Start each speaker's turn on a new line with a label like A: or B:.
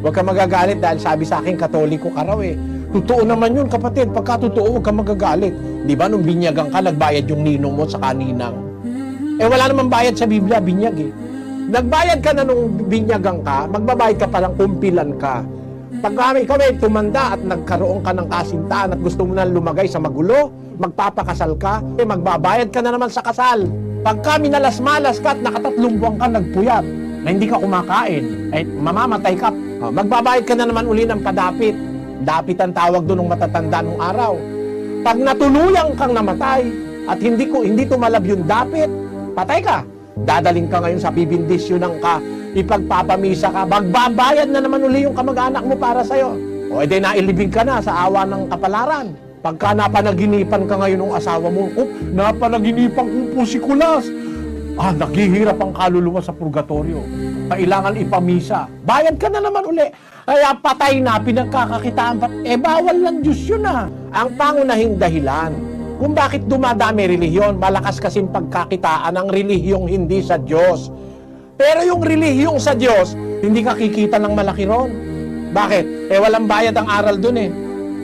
A: Huwag ka magagalit dahil sabi sa akin, katoliko ka raw eh. Totoo naman yun, kapatid. Pagka totoo, huwag ka magagalit. Di ba, nung binyagang ka, nagbayad yung ninong mo sa kaninang. Eh, wala namang bayad sa Biblia, binyag eh. Nagbayad ka na nung binyagang ka, magbabayad ka palang kumpilan ka. Pag ikaw ay tumanda at nagkaroon ka ng kasintahan at gusto mo na lumagay sa magulo, magpapakasal ka, eh magbabayad ka na naman sa kasal. Pagka minalas-malas ka at nakatatlong buwan ka nagpuyat, na hindi ka kumakain, ay mamamatay ka. Ah, magbabayad ka na naman uli ng padapit. Dapit ang tawag doon ng matatanda nung araw. Pag natuluyan kang namatay at hindi ko hindi tumalab yung dapit, patay ka. Dadaling ka ngayon sa bibindisyon ng ka, ipagpapamisa ka, magbabayad na naman uli yung kamag-anak mo para sa'yo. O edi nailibing ka na sa awa ng kapalaran. Pagka napanaginipan ka ngayon ng asawa mo, oh, napanaginipan ko po si Kulas. Ah, naghihirap ang kaluluwa sa purgatorio. Kailangan ipamisa. Bayad ka na naman uli. Kaya patay na, pinagkakakitaan pa. Eh, bawal ng Diyos yun ah. Ang pangunahing dahilan kung bakit dumadami relihiyon, malakas kasing pagkakitaan ang relihiyong hindi sa Diyos. Pero yung relihiyong sa Diyos, hindi ka kikita ng malaki ron. Bakit? Eh, walang bayad ang aral dun eh.